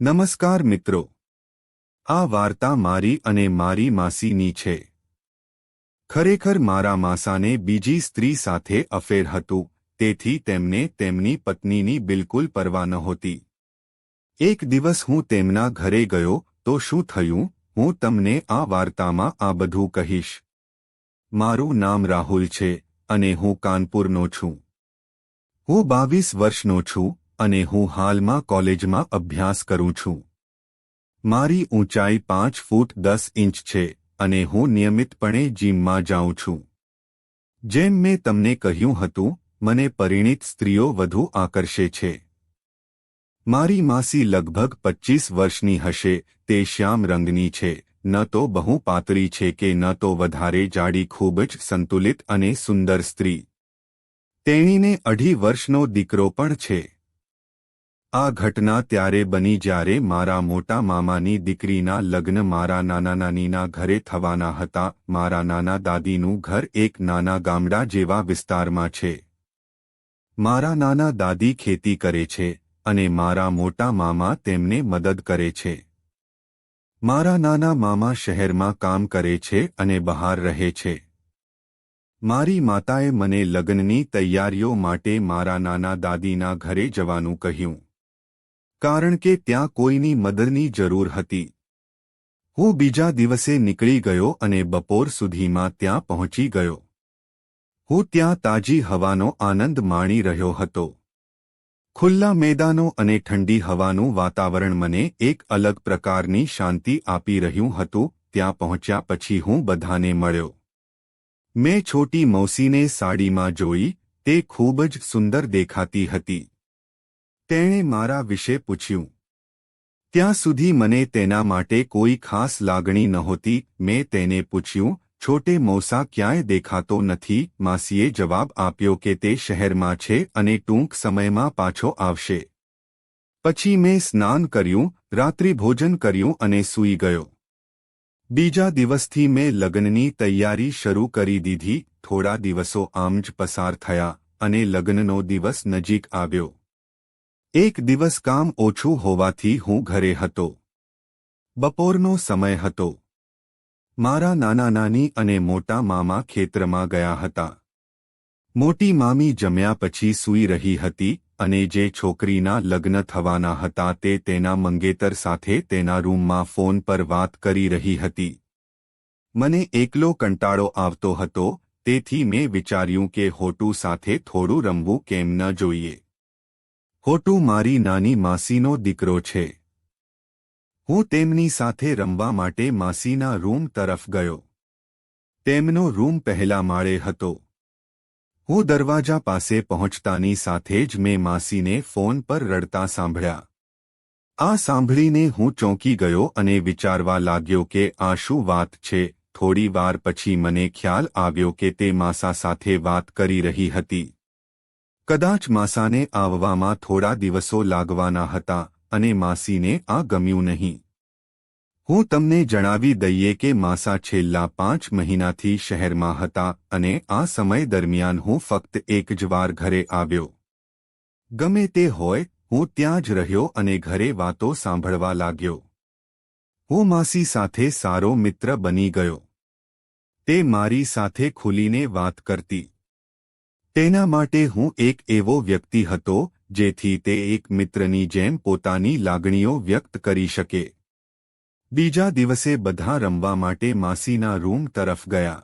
નમસ્કાર મિત્રો. આ વાર્તા મારી અને મારી માસીની છે. ખરેખર મારા માસાને બીજી સ્ત્રી સાથે અફેર હતું, તેથી તેમને તેમની પત્નીની બિલકુલ પરવા નહોતી એક દિવસ હું તેમના ઘરે ગયો, તો શું થયું, હું તમને આ વાર્તામાં આ બધું કહીશ. મારું નામ રાહુલ છે, અને હું કાનપુરનો છું. હું બાવીસ વર્ષનો છું અને હું હાલમાં કોલેજમાં અભ્યાસ કરું છું. મારી ઊંચાઈ પાંચ ફૂટ દસ ઇંચ છે અને હું નિયમિતપણે જીમમાં જાઉં છું. જેમ મેં તમને કહ્યું હતું, મને પરિણીત સ્ત્રીઓ વધુ આકર્ષે છે. મારી માસી લગભગ પચ્ચીસ વર્ષની હશે, તે શ્યામ રંગની છે, ન તો બહુ પાતળી છે કે ન તો વધારે જાડી, ખૂબ જ સંતુલિત અને સુંદર સ્ત્રી. તેણીને અઢી વર્ષનો દીકરો પણ છે. આ ઘટના ત્યારે બની જ્યારે મારા મોટા મામાની દીકરીના લગ્ન મારા નાના નાનીના ઘરે થવાના હતા. મારા નાના દાદીનું ઘર એક નાના ગામડા જેવા વિસ્તારમાં છે. મારા નાના દાદી ખેતી કરે છે અને મારા મોટા મામા તેમને મદદ કરે છે. મારા નાના મામા શહેરમાં કામ કરે છે અને બહાર રહે છે. મારી માતાએ મને લગ્નની તૈયારીઓ માટે મારા નાના દાદીના ઘરે જવાનું કહ્યું. કારણ કે ત્યાં કોઈની મદદની જરૂર હતી. હું બીજા દિવસે નીકળી ગયો અને બપોર સુધીમાં ત્યાં પહોંચી ગયો. હું ત્યાં તાજી હવાનો આનંદ માણી રહ્યો હતો. ખુલ્લા મેદાનો અને ઠંડી હવાનું વાતાવરણ મને એક અલગ પ્રકારની શાંતિ આપી રહ્યું હતું, ત્યાં પહોંચ્યા પછી હું બધાને મળ્યો. મેં છોટી મૌસીને સાડીમાં જોઈ, તે ખૂબ જ સુંદર દેખાતી હતી. તેણે મારા વિશે પૂછ્યું. ત્યાં સુધી મને તેના માટે કોઈ ખાસ લાગણી નહોતી, મેં તેને પૂછ્યું. છોટે મૌસા ક્યાંય દેખાતો નથી, માસીએ જવાબ આપ્યો કે તે શહેરમાં છે અને ટૂંક સમયમાં પાછો આવશે. પછી મેં સ્નાન કર્યું રાત્રિભોજન કર્યું અને સૂઈ ગયો. બીજા દિવસથી મેં લગ્નની તૈયારી શરૂ કરી દીધી. થોડા દિવસો આમ જ પસાર થયા અને લગ્નનો દિવસ નજીક આવ્યો. એક દિવસ કામ ઓછું હોવાથી હું ઘરે હતો. બપોરનો સમય હતો. મારા નાના નાની અને મોટા મામા ખેતરમાં ગયા હતા. મોટી મામી જમ્યા પછી સૂઈ રહી હતી અને જે છોકરીના લગ્ન થવાના હતા તે તેના મંગેતર સાથે તેના રૂમમાં ફોન પર વાત કરી રહી હતી. મને એકલો કંટાળો આવતો હતો, તેથી મેં વિચાર્યું કે હોટુ સાથે થોડું રમવું કેમ ન જોઈએ. હોટુ મારી નાની માસીનો દીકરો છે. હું તેમની સાથે રમવા માટે માસીના રૂમ તરફ ગયો. તેમનો રૂમ પહેલા માળે હતો. હું દરવાજા પાસે પહોંચતાની સાથે જ મેં માસીને ફોન પર રડતા સાંભળ્યા. આ સાંભળીને હું ચોંકી ગયો અને વિચારવા લાગ્યો કે આ શું વાત છે? થોડી વાર પછી મને ખ્યાલ આવ્યો કે તે માસા સાથે વાત કરી રહી હતી. કદાચ માસાને આવવામાં થોડા દિવસો લાગવાના હતા અને માસીને આ ગમ્યું નહીં. હું તમને જણાવી દઈએ કે માસા છેલ્લા પાંચ મહિનાથી શહેરમાં હતા અને આ સમય દરમિયાન હું ફક્ત એક જ વાર ઘરે આવ્યો. ગમે તે હોય, હું ત્યાં જ રહ્યો અને ઘરે વાતો સાંભળવા લાગ્યો. હું માસી સાથે સારો મિત્ર બની ગયો. તે મારી સાથે ખુલીને વાત કરતી. તેના માટે હું એક એવો વ્યક્તિ હતો, જેથી તે એક મિત્રની જેમ પોતાની લાગણીઓ વ્યક્ત કરી શકે. બીજા દિવસે બધા રમવા માટે માસીના રૂમ તરફ ગયા.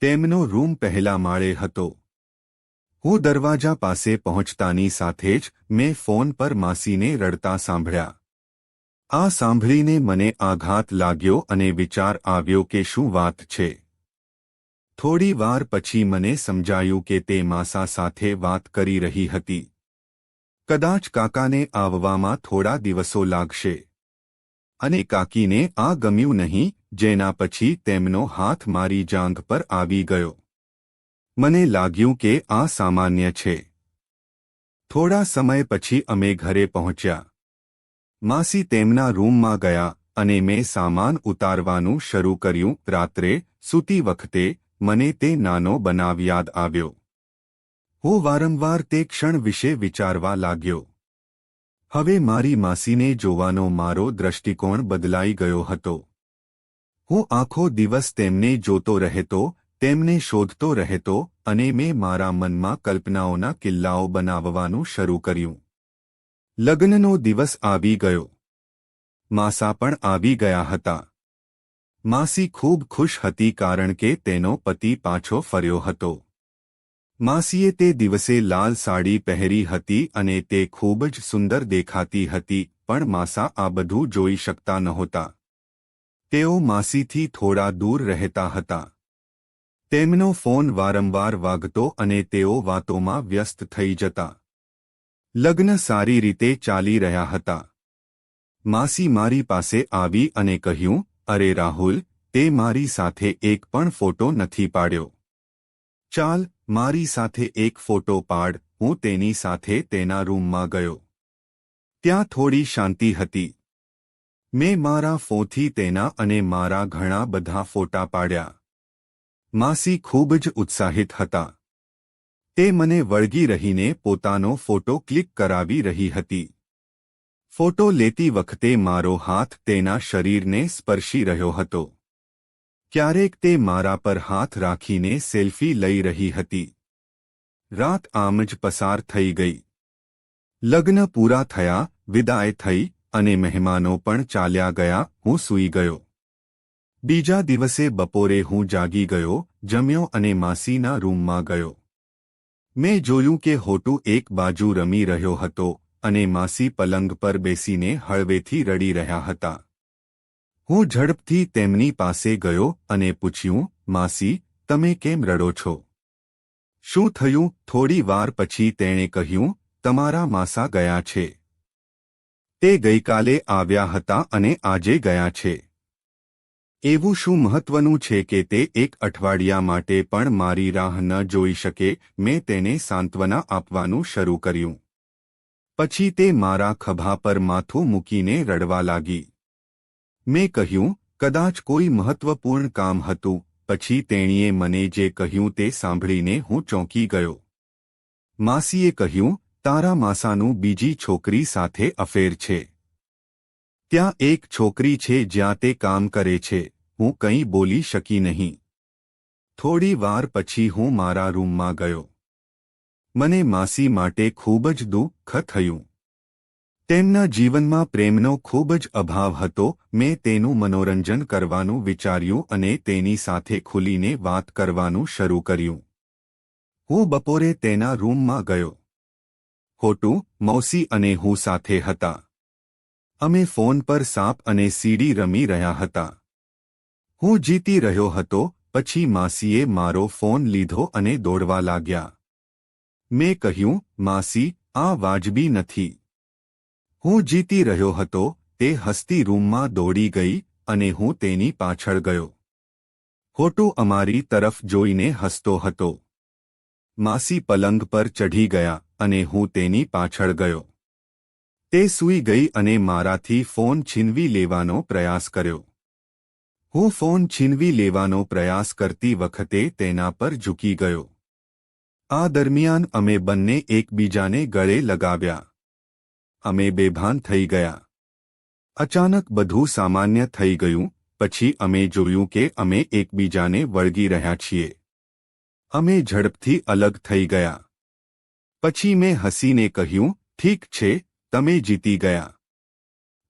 તેમનો રૂમ પહેલા માળે હતો. હું દરવાજા પાસે પહોંચતાની સાથે જ મેં ફોન પર માસીને રડતા સાંભળ્યા. આ સાંભળીને મને આઘાત લાગ્યો અને વિચાર આવ્યો કે શું વાત છે. થોડી વાર પછી મને સમજાયું કે તે માસા સાથે વાત કરી રહી હતી. કદાચ કાકાને આવવામાં થોડા દિવસો લાગશે. અને કાકીને આ ગમ્યું નહીં, જેના પછી તેમનો હાથ મારી જાંઘ પર આવી ગયો. મને લાગ્યું કે આ સામાન્ય છે. થોડા સમય પછી અમે ઘરે પહોંચ્યા. માસી તેમના રૂમમાં ગયા અને મેં સામાન ઉતારવાનું શરૂ કર્યું. રાત્રે, સૂતી વખતે મને તે નાનો બનાવ યાદ આવ્યો. હું વારંવાર તે ક્ષણ વિશે વિચારવા લાગ્યો. હવે મારી માસીને જોવાનો મારો દ્રષ્ટિકોણ બદલાઈ ગયો હતો. હું આખો દિવસ તેમને જોતો રહેતો, તેમને શોધતો રહેતો અને મેં મારા મનમાં કલ્પનાઓના કિલ્લાઓ બનાવવાનું શરૂ કર્યું. લગ્નનો દિવસ આવી ગયો. માસા પણ આવી ગયા હતા. માસી ખૂબ ખુશ હતી કારણ કે તેનો પતિ પાછો ફર્યો હતો. માસીએ તે દિવસે લાલ સાડી પહેરી હતી અને તે ખૂબ જ સુંદર દેખાતી હતી, પણ માસા આ બધું જોઈ શકતા નહોતા. તેઓ માસીથી થોડા દૂર રહેતા હતા. તેમનો ફોન વારંવાર વાગતો અને તેઓ વાતોમાં વ્યસ્ત થઈ જતા. લગ્ન સારી રીતે ચાલી રહ્યા હતા. માસી મારી પાસે આવી અને કહ્યું અરે રાહુલ, તે મારી સાથે એક પણ ફોટો નથી પાડ્યો. ચાલ, મારી સાથે એક ફોટો પાડ, હું તેની સાથે તેના રૂમમાં ગયો. ત્યાં થોડી શાંતિ હતી. મેં મારા ફોથી તેના અને મારા ઘણા બધા ફોટા પાડ્યા. માસી ખૂબ જ ઉત્સાહિત હતા. તે મને વળગી રહીને પોતાનો ફોટો ક્લિક કરાવી રહી હતી. ફોટો લેતી વખતે મારો હાથ તેના શરીરને સ્પર્શી રહ્યો હતો. ક્યારેક તે મારા પર હાથ રાખીને સેલ્ફી લઈ રહી હતી. રાત આમ જ પસાર થઈ ગઈ. લગ્ન પૂરા થયા, વિદાય થઈ અને મહેમાનો પણ ચાલ્યા ગયા, હું સૂઈ ગયો. બીજા દિવસે બપોરે હું જાગી ગયો, જમ્યો અને માસીના રૂમમાં ગયો. મેં જોયું કે હોટુ એક બાજુ રમી રહ્યો હતો અને માસી પલંગ પર બેસીને હળવેથી રડી રહ્યા હતા. હું ઝડપથી તેમની પાસે ગયો અને પૂછ્યું, માસી, તમે કેમ રડો છો? શું થયું? થોડી વાર પછી તેણે કહ્યું, તમારા માસા ગયા છે. તે ગઈકાલે આવ્યા હતા અને આજે ગયા છે. એવું શું મહત્વનું છે કે તે એક અઠવાડિયા માટે પણ મારી રાહ ન જોઈ શકે? મેં તેને સાંત્વના આપવાનું શરૂ કર્યું. પછી તે મારા ખભા પર માથું મૂકીને રડવા લાગી મેં કહ્યું કદાચ કોઈ મહત્વપૂર્ણ કામ હતું પછી તેણીએ મને જે કહ્યું તે સાંભળીને હું ચોંકી ગયો માસીએ કહ્યું તારા માસાનું બીજી છોકરી સાથે અફેર છે ત્યાં એક છોકરી છે જ્યાં તે કામ કરે છે હું કંઈ બોલી શકી નહીં થોડી વાર પછી હું મારા રૂમમાં ગયો મને માસી માટે ખૂબ જ દુઃખ થયું. તેમના જીવનમાં પ્રેમનો ખૂબ જ અભાવ હતો, મેં તેનું મનોરંજન કરવાનું વિચાર્યું અને તેની સાથે ખુલીને વાત કરવાનું શરૂ કર્યું. હું બપોરે તેના રૂમમાં ગયો. ખોટું, મૌસી અને હું સાથે હતા. અમે ફોન પર સાપ અને સીડી રમી રહ્યા હતા. હું જીતી રહ્યો હતો, પછી માસીએ મારો ફોન લીધો અને દોડવા લાગ્યા. મેં કહ્યું, માસી, આ વાજબી નથી. હું જીતી રહ્યો હતો, તે હસ્તી રૂમમાં દોડી ગઈ અને હું તેની પાછળ ગયો. ખોટો અમારી તરફ જોઈને હસતો હતો. માસી પલંગ પર ચઢી ગયા અને હું તેની પાછળ ગયો. તે સૂઈ ગઈ અને મારાથી ફોન છીનવી લેવાનો પ્રયાસ કર્યો. હું ફોન છીનવી લેવાનો પ્રયાસ કરતી વખતે તેના પર ઝૂકી ગયો. આ દરમિયાન અમે બંને એકબીજાને ગળે લગાવ્યા અમે બેભાન થઈ ગયા અચાનક બધું સામાન્ય થઈ ગયું પછી અમે જોયું કે અમે એકબીજાને વળગી રહ્યા છીએ અમે ઝડપથી અલગ થઈ ગયા પછી મેં હસીને કહ્યું ઠીક છે તમે જીતી ગયા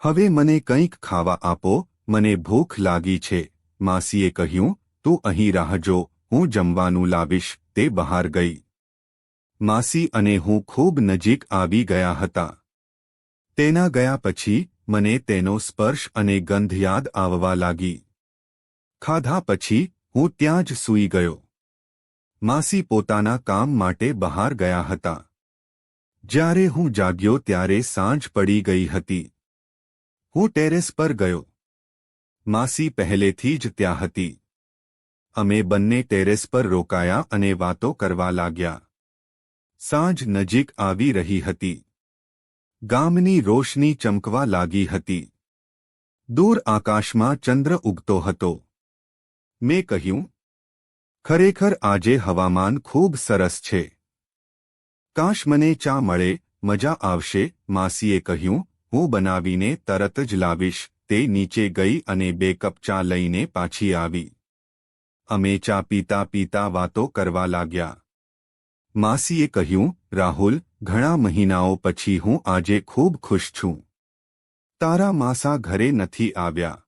હવે મને કંઈક ખાવા આપો મને ભૂખ લાગી છે માસીએ કહ્યું તું અહીં રાહજો હું જમવાનું લાવીશ તે બહાર ગઈ માસી અને હું ખૂબ નજીક આવી ગયા હતા. તેના ગયા પછી, મને તેનો સ્પર્શ અને ગંધ યાદ આવવા લાગી. ખાધા પછી, હું ત્યાં જ સૂઈ ગયો. માસી પોતાના કામ માટે બહાર ગયા હતા. જ્યારે હું જાગ્યો ત્યારે સાંજ પડી ગઈ હતી. હું ટેરેસ પર ગયો. માસી પહેલેથી જ ત્યાં હતી. અમે બંને ટેરેસ પર રોકાયા અને વાતો કરવા લાગ્યા. સાંજ નજીક આવી રહી હતી. ગામની રોશની ચમકવા લાગી હતી. દૂર આકાશમાં ચંદ્ર ઉગતો હતો. મેં કહ્યું, ખરેખર આજે હવામાન ખૂબ સરસ છે. કાશ મને ચા મળે, મજા આવશે, માસીએ કહ્યું. હું બનાવીને તરત જ લાવીશ. તે નીચે ગઈ અને બે કપ ચા લઈને પાછી આવી. અમે ચા પીતા પીતા વાતો કરવા લાગ્યા. માસીએ કહ્યું, રાહુલ, ઘણા મહિનાઓ પછી હું આજે ખૂબ ખુશ છું. તારા માસા ઘરે નથી આવ્યા.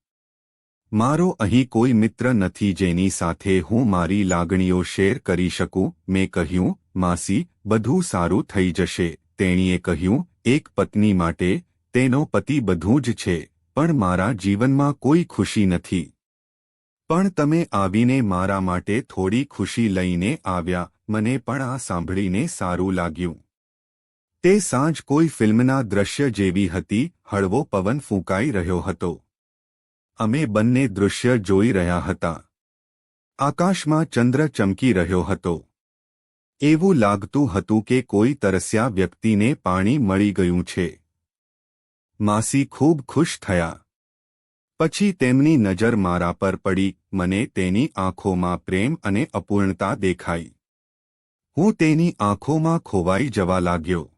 મારો અહીં કોઈ મિત્ર નથી જેની સાથે હું મારી લાગણીઓ શેર કરી શકું. મેં કહ્યું, માસી, બધું સારું થઈ જશે. તેણીએ કહ્યું, એક પત્ની માટે તેનો પતિ બધું જ છે, પણ મારા જીવનમાં કોઈ ખુશી નથી. પણ તમે આવીને મારા માટે થોડી ખુશી લઈને આવ્યા. મને પણ આ સાંભળીને સારું લાગ્યું. તે સાંજ કોઈ ફિલ્મના દ્રશ્ય જેવી હતી, હળવો પવન ફૂંકાઈ રહ્યો હતો. અમે બંને દૃશ્ય જોઈ રહ્યા હતા. આકાશમાં ચંદ્ર ચમકી રહ્યો હતો. એવું લાગતું હતું કે કોઈ તરસ્યા વ્યક્તિને પાણી મળી ગયું છે. માસી ખૂબ ખુશ થયા. પછી તેમની નજર મારા પર પડી, મને તેની આંખોમાં પ્રેમ અને અપૂર્ણતા દેખાઈ. હું તેની આંખોમાં ખોવાઈ જવા લાગ્યો.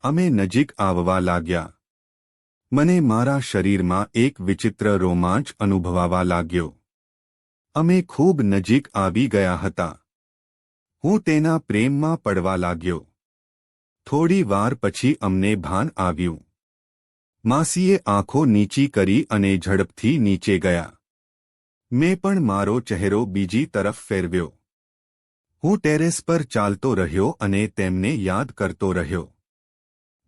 અમે નજીક આવવા લાગ્યા. મને મારા શરીરમાં એક વિચિત્ર રોમાંચ અનુભવાવા લાગ્યો. અમે ખૂબ નજીક આવી ગયા હતા. હું તેના પ્રેમમાં પડવા લાગ્યો. થોડી વાર પછી અમને ભાન આવ્યું. માસીએ આંખો નીચી કરી અને ઝડપથી નીચે ગયા. મેં પણ મારો ચહેરો બીજી તરફ ફેરવ્યો. હું ટેરેસ પર ચાલતો રહ્યો અને તેમને યાદ કરતો રહ્યો.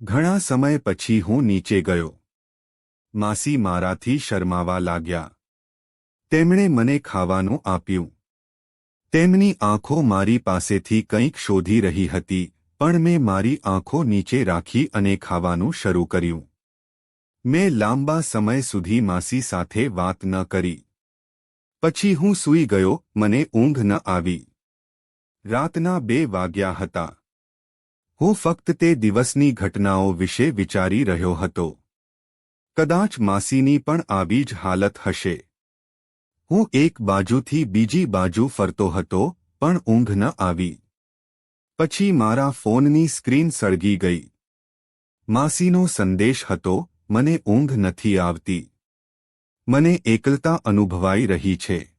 ઘણા સમય પછી હું નીચે ગયો. માસી મારાથી શરમાવા લાગ્યા. તેમણે મને ખાવાનું આપ્યું. તેમની આંખો મારી પાસેથી કંઈક શોધી રહી હતી, પણ મેં મારી આંખો નીચે રાખી અને ખાવાનું શરૂ કર્યું. મેં લાંબા સમય સુધી માસી સાથે વાત ન કરી. પછી હું સૂઈ ગયો, મને ઊંઘ ન આવી. રાતના બે વાગ્યા હતા. હું ફક્ત તે દિવસની ઘટનાઓ વિશે વિચારી રહ્યો હતો. કદાચ માસીની પણ આવી જ હાલત હશે. હું એક બાજુથી બીજી બાજુ ફરતો હતો, પણ ઊંઘ ન આવી. પછી મારા ફોનની સ્ક્રીન સળગી ગઈ. માસીનો સંદેશ હતો, મને ઊંઘ નથી આવતી. મને એકલતા અનુભવાઈ રહી છે.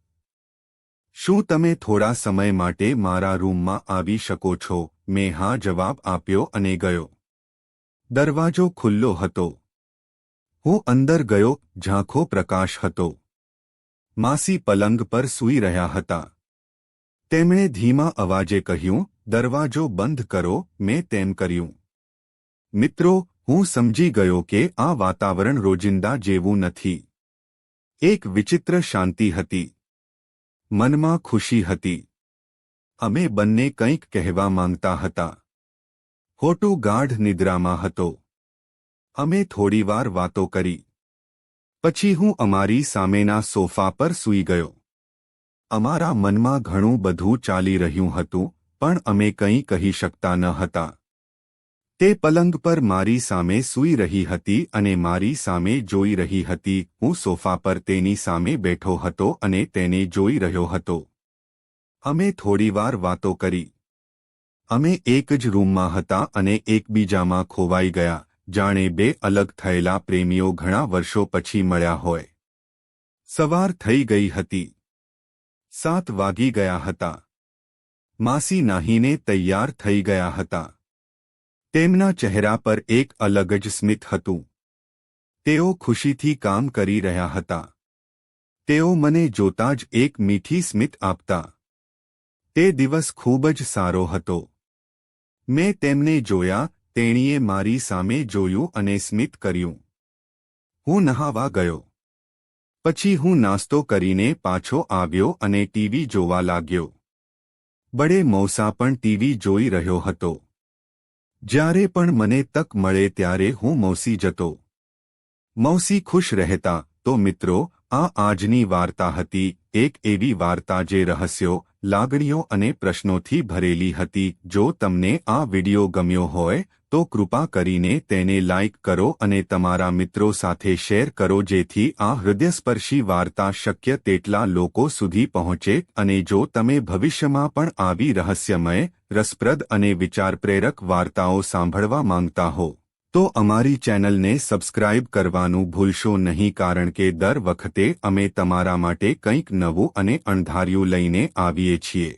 શું તમે થોડા સમય માટે મારા રૂમમાં આવી શકો છો? મેં હા જવાબ આપ્યો અને ગયો. દરવાજો ખુલ્લો હતો. હું અંદર ગયો, ઝાંખો પ્રકાશ હતો. માસી પલંગ પર સૂઈ રહ્યા હતા. તેમણે ધીમા અવાજે કહ્યું, દરવાજો બંધ કરો, મેં તેમ કર્યું. મિત્રો, હું સમજી ગયો કે આ વાતાવરણ રોજિંદા જેવું નથી. એક વિચિત્ર શાંતિ હતી. મનમાં ખુશી હતી. અમે બંને કંઈક કહેવા માંગતા હતા. હોટુ ગાઢ નિદ્રામાં હતો. અમે થોડીવાર વાતો કરી. પછી હું અમારી સામેના સોફા પર સૂઈ ગયો. અમારા મનમાં ઘણું બધું ચાલી રહ્યું હતું, પણ અમે કંઈ કહી શકતા ન હતા. તે પલંગ પર મારી સામે સૂઈ રહી હતી અને મારી સામે જોઈ રહી હતી. હું સોફા પર તેની સામે બેઠો હતો અને તેને જોઈ રહ્યો હતો. અમે થોડીવાર વાતો કરી. અમે એક જ રૂમમાં હતા અને એકબીજામાં ખોવાઈ ગયા. જાણે બે અલગ થયેલા પ્રેમીઓ ઘણા વર્ષો પછી મળ્યા હોય. સવાર થઈ ગઈ હતી. સાત વાગી ગયા હતા. માસી નાહીને તૈયાર થઈ ગયા હતા. તેમના ચહેરા પર એક અલગ જ સ્મિત હતું. તેઓ ખુશીથી કામ કરી રહ્યા હતા. તેઓ મને જોતા જ એક મીઠી સ્મિત આપતા. તે દિવસ ખૂબ જ સારો હતો. મેં તેમને જોયા, તેણીએ મારી સામે જોયું અને સ્મિત કર્યું. હું નહાવા ગયો. પછી હું નાસ્તો કરીને પાછો આવ્યો અને ટીવી જોવા લાગ્યો. બડે મૌસા પણ ટીવી જોઈ રહ્યો હતો. જ્યારે પણ મને તક મળે ત્યારે હું મૌસી જતો. મૌસી ખુશ રહેતા, તો મિત્રો, આ આજની વાર્તા હતી, એક એવી વાર્તા જે રહસ્યો, લાગણીઓ અને પ્રશ્નોથી ભરેલી હતી, જો તમને આ વિડિયો ગમ્યો હોય તો કૃપા કરીને તેને લાઇક કરો અને તમારા મિત્રો સાથે શેર કરો જેથી આ હૃદયસ્પર્શી વાર્તા શક્ય તેટલા લોકો સુધી પહોંચે અને જો તમે ભવિષ્યમાં પણ આવી રહસ્યમય, રસપ્રદ અને વિચારપ્રેરક વાર્તાઓ સાંભળવા માંગતા હો, તો અમારી ચેનલને સબસ્ક્રાઇબ કરવાનું ભૂલશો નહીં કારણ કે દર વખતે અમે તમારા માટે કંઈક નવું અને અણધાર્યું લઈને આવીએ છીએ.